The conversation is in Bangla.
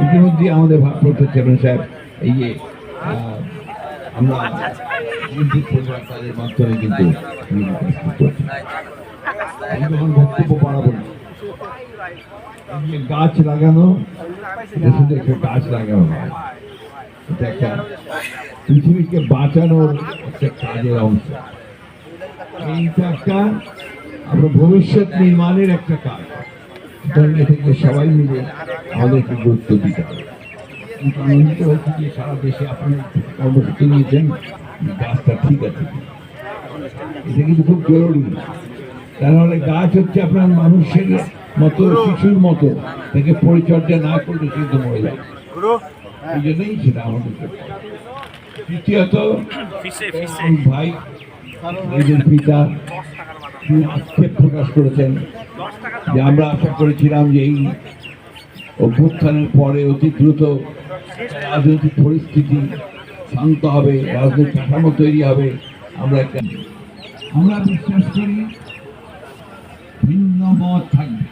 ইতিমধ্যে আমাদের ভারপ্রাপ্ত চেয়ারম্যান সাহেব এই যে আমরা তাদের মাধ্যমে কিন্তু গাছ লাগানো শুধু একটা গাছ লাগানো এটা একটা পৃথিবীকে বাঁচানোর একটা কাজের অংশ। এইটা একটা, আমরা ভবিষ্যৎ নির্মাণের একটা কাজ। সুতরাং এটাকে সবাই মিলে আমাদেরকে গুরুত্ব দিতে হবে। কিন্তু আনন্দিত হচ্ছে যে সারা দেশে আপনারা কর্মসূচি নিয়েছেন গাছটা ঠিক আছে। এটা কিন্তু খুব জরুরি। তাহলে গাছ হচ্ছে আপনার মানুষের মতো শিশুর মতো তাকে পরিচর্যা না করলে সে কিন্তু মরে যায়। এই জন্যই সেটা আমাদের তৃতীয়ত ভাই নিজের পিতা তিনি আক্ষেপ প্রকাশ করেছেন। যে আমরা আশা করেছিলাম যে এই অভ্যুত্থানের পরে অতি দ্রুত রাজনৈতিক পরিস্থিতি শান্ত হবে, রাজনৈতিক কাঠামো তৈরি হবে, আমরা একটা আমরা বিশ্বাস করি ভিন্ন মত থাকবে।